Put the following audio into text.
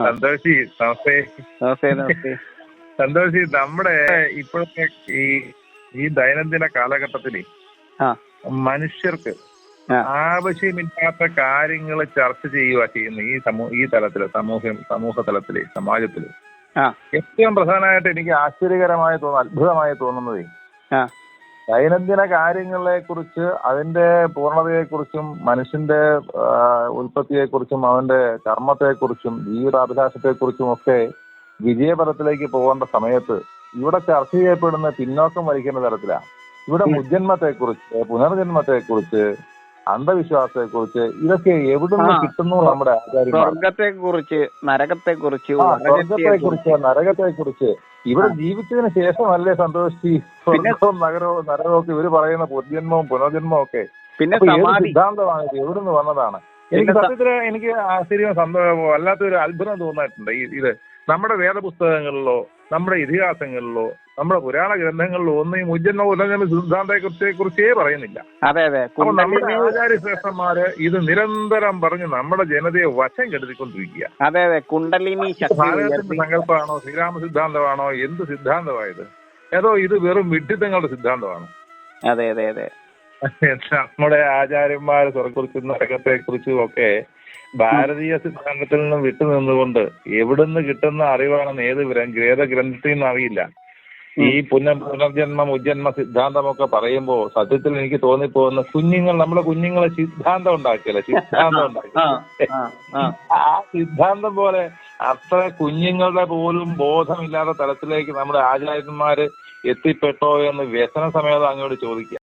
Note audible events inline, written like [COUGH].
സന്തോഷി നമസ്തേ. നമസ്തേ നമസ്തേ. [LAUGHS] സന്തോഷി നമ്മുടെ ഇപ്പോഴത്തെ ഈ ഈ ദൈനംദിന കാലഘട്ടത്തിൽ മനുഷ്യർക്ക് ആവശ്യമില്ലാത്ത കാര്യങ്ങൾ ചർച്ച ചെയ്യുക ചെയ്യുന്ന ഈ സമൂഹ ഈ തലത്തിൽ സമൂഹം സമൂഹ തലത്തിൽ സമാജത്തിൽ ഏറ്റവും പ്രധാനമായിട്ട് എനിക്ക് ആശ്ചര്യകരമായി തോന്നുന്നു അത്ഭുതമായി തോന്നുന്നത് ദൈനംദിന കാര്യങ്ങളെ കുറിച്ച് അതിന്റെ പൂർണതയെക്കുറിച്ചും മനുഷ്യന്റെ ഉൽപ്പത്തിയെക്കുറിച്ചും അവന്റെ കർമ്മത്തെക്കുറിച്ചും ജീവിതാഭിലാഷത്തെക്കുറിച്ചും ഒക്കെ വിജയപഥത്തിലേക്ക് പോകേണ്ട സമയത്ത് ഇവിടെ ചർച്ച ചെയ്യപ്പെടുന്ന പിന്നോക്കം വലിക്കുന്ന തരത്തിലാണ്. ഇവിടെ മുജ്ജന്മത്തെക്കുറിച്ച് പുനർജന്മത്തെക്കുറിച്ച് അന്ധവിശ്വാസത്തെക്കുറിച്ച് ഇതൊക്കെ എവിടുന്ന്. കിട്ടുന്നു നമ്മുടെ ആചാര്യന്മാർ? സ്വർഗത്തെ കുറിച്ച് നരകത്തെ കുറിച്ച് നരകത്തെ കുറിച്ച് നരകത്തെക്കുറിച്ച് ഇവിടെ ജീവിച്ചതിന് ശേഷമല്ലേ സന്തോഷി സ്വർഗവും നഗരവും നരകവും ഒക്കെ ഇവർ പറയുന്ന പുനർജന്മവും പുനർജന്മവും ഒക്കെ പിന്നെ സിദ്ധാന്തമാണ് ഇത്? എവിടുന്ന് വന്നതാണ്? എനിക്ക് സത്യത്തിൽ സത്യത്തിൽ എനിക്ക് ആശ്ചര്യം സന്തോഷം വല്ലാത്തൊരു അത്ഭുതം തോന്നിയിട്ടുണ്ട് ഈ ഇത്. നമ്മുടെ വേദപുസ്തകങ്ങളിലോ നമ്മുടെ ഇതിഹാസങ്ങളിലോ നമ്മുടെ പുരാണ ഗ്രന്ഥങ്ങളിൽ ഒന്ന് ഈ മുജ്ജന്മ പുനർജന്മ സിദ്ധാന്തത്തെ കുറിച്ചേ പറയുന്നില്ല. അതെ അതെ. അപ്പൊ നമ്മുടെ ആചാര്യ ശ്രേഷ്ഠന്മാര് ഇത് നിരന്തരം പറഞ്ഞ് നമ്മുടെ ജനതയെ വശം കെടുത്തിക്കൊണ്ടിരിക്കുക. അതെ അതെ. കുണ്ടലിനി ഭാരതത്തിന്റെ സങ്കല്പമാണോ ശ്രീരാമ സിദ്ധാന്തമാണോ എന്ത് സിദ്ധാന്തമായത്? ഏതോ ഇത് വെറും വിഡ്ഢിത്തങ്ങളുടെ സിദ്ധാന്തമാണ്. അതെ അതെ അതെ. [LAUGHS] നമ്മുടെ ആചാര്യന്മാര് സ്വർഗക്കുറിച്ചും നരകത്തെ കുറിച്ചും ഒക്കെ ഭാരതീയ സിദ്ധാന്തത്തിൽ നിന്നും വിട്ടുനിന്നുകൊണ്ട് എവിടുന്ന് കിട്ടുന്ന അറിവാണെന്ന് ഏത് ഗ്ര- ഗ്രന്ഥത്തിൽ നിന്നും അറിയില്ല. ഈ പുനർ പുനർജന്മം ഉജ്ജന്മ സിദ്ധാന്തം സിദ്ധാന്തമൊക്കെ പറയുമ്പോ സത്യത്തിൽ എനിക്ക് തോന്നിപ്പോകുന്ന കുഞ്ഞുങ്ങൾ നമ്മുടെ കുഞ്ഞുങ്ങളെ സിദ്ധാന്തം ഉണ്ടാക്കിയല്ലേ? സിദ്ധാന്തം [LAUGHS] ഉണ്ടാക്കി. ആ സിദ്ധാന്തം പോലെ അത്ര കുഞ്ഞുങ്ങളുടെ പോലും ബോധമില്ലാത്ത തലത്തിലേക്ക് നമ്മുടെ ആചാര്യന്മാര് എത്തിപ്പെട്ടോ എന്ന് വ്യസന സമയത്ത് അങ്ങോട്ട് ചോദിക്കുക.